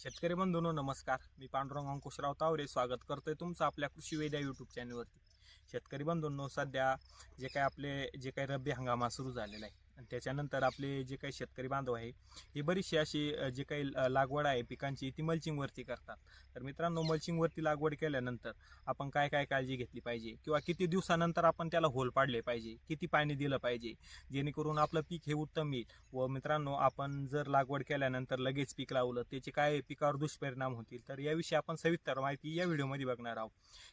शेतकरी बंधूंनो नमस्कार. मी पांडुरंग अंकुशराव तावरे स्वागत करतोय तुमचं आपल्या कृषी वेद्या यूट्यूब चॅनलवरती शेतकरी बंधूंनो सध्या जे काही आपले जे काही रब्बी हंगामा सुरू झालेला आहे आणि त्याच्यानंतर आपले जे काही शेतकरी बांधव आहे ही बरीचशी अशी जे जी काही लागवड आहे पिकांची ती मल्चिंगवरती करतात. तर मित्रांनो मल्चिंगवरती लागवड केल्यानंतर आपण काय काय काळजी घेतली पाहिजे? किंवा किती दिवसानंतर आपण त्याला होल पाडले पाहिजे? किती पाणी दिलं पाहिजे? जेणेकरून आपलं पीक हे उत्तम येईल. व मित्रांनो आपण जर लागवड केल्यानंतर लगेच पीक लावलं त्याचे काय पिकावर दुष्परिणाम होतील? तर याविषयी आपण सविस्तर माहिती या व्हिडिओमध्ये बघणार आहोत.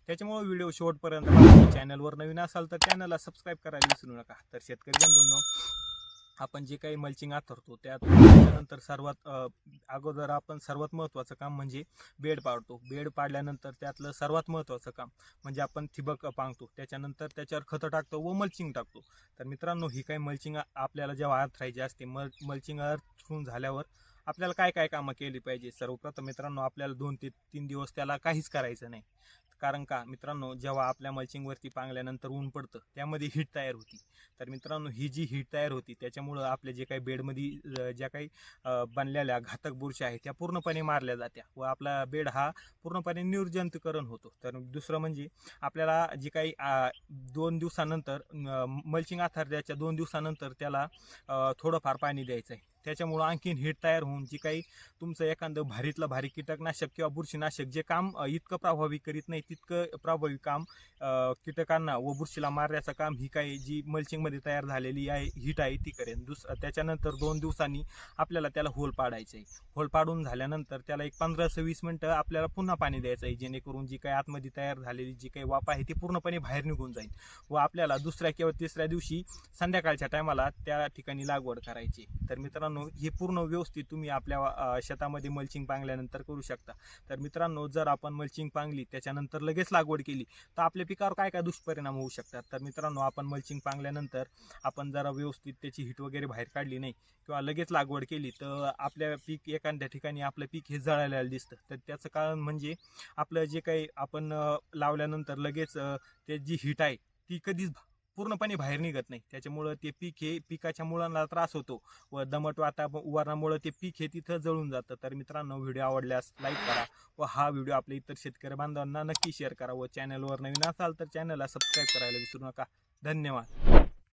त्याच्यामुळे व्हिडिओ शेवटपर्यंत चॅनलवर नवीन असाल तर चॅनलला सबस्क्राईब करायला विसरू नका. तर शेतकरी बंधूंनो आपण जे काही मल्चिंग आथरतो त्यात सर्वात अगोदर आपण सर्वात महत्त्वाचं काम म्हणजे बेड पाडतो. बेड पाडल्यानंतर त्यातलं सर्वात महत्त्वाचं काम म्हणजे आपण ठिबक पांगतो. त्याच्यानंतर त्याच्यावर खतं टाकतो व मल्चिंग टाकतो. तर मित्रांनो ही काही मल्चिंग आपल्याला जेव्हा अर्थरायची असते मल मल्चिंग अर्थून झाल्यावर आपल्याला काय काय कामं केली पाहिजे? सर्वप्रथम मित्रांनो आपल्याला दोन ते तीन दिवस त्याला काहीच करायचं नाही. कारण का मित्रांनो जेव्हा आपल्या मल्चिंगवरती पांगल्यानंतर ऊन पडतं त्यामध्ये हीट तयार होती. तर मित्रांनो ही जी हीट तयार होती त्याच्यामुळं आपले जे काही बेडमध्ये ज्या काही बनलेल्या घातक बुरश्या आहेत त्या पूर्णपणे मारल्या जात्या व आपला बेड हा पूर्णपणे निर्जंतुकरण होतो. तर दुसरं म्हणजे आपल्याला जी काही दोन दिवसानंतर मल्चिंग आथरल्याच्या दोन दिवसानंतर त्याला थोडंफार पाणी द्यायचं आहे. त्याच्यामुळं आणखीन हीट तयार होऊन जी काही तुमचं एखादं भारीतलं भारी कीटकनाशक किंवा बुरशीनाशक जे काम इतकं प्रभावी करीत नाही तितकं प्रभावी काम कीटकांना व बुरशीला मारण्याचं काम ही काही जी मल्चिंगमध्ये तयार झालेली आहे हीट आहे ती करेन. दुस त्याच्यानंतर दोन दिवसांनी आपल्याला त्याला होल पाडायचं आहे होल पाडून झाल्यानंतर त्याला एक पंधरा सव्वीस मिनटं आपल्याला पुन्हा पाणी द्यायचं आहे जेणेकरून जी काही आतमध्ये तयार झालेली जी काही वाफ आहे ती पूर्णपणे बाहेर निघून जाईल व आपल्याला दुसऱ्या किंवा तिसऱ्या दिवशी संध्याकाळच्या टायमाला त्या ठिकाणी लागवड करायची. तर मित्रांनो हे पूर्ण व्यवस्थित तुम्ही आपल्या शेतामध्ये मल्चिंग पांगल्यानंतर करू शकता. तर मित्रांनो जर आपण मल्चिंग पांगली त्याच्यानंतर लगेच लागवड केली. तर आपल्या पिकावर काय काय दुष्परिणाम होऊ शकतात? तर मित्रांनो आपण मल्चिंग पांगल्यानंतर आपण जरा व्यवस्थित त्याची हिट वगैरे बाहेर काढली नाही किंवा लगेच लागवड केली तर आपल्या पीक एखाद्या ठिकाणी आपलं पीक हे जळालेलं दिसतं. तर त्याचं कारण म्हणजे आपलं जे काही आपण लावल्यानंतर लगेच त्याची ते जी हिट आहे ती कधीच पूर्णपणे बाहेर निघत नाही. त्याच्यामुळं ते पीक हे पिकाच्या मुळांना त्रास होतो व दमट वातावरणामुळं ते पीक हे तिथं जळून जातं. तर मित्रांनो व्हिडिओ आवडल्यास लाईक करा व हा व्हिडिओ आपल्या इतर शेतकरी बांधवांना नक्की शेअर करा व चॅनलवर नवीन असाल तर चॅनलला सबस्क्राईब करायला विसरू नका. धन्यवाद.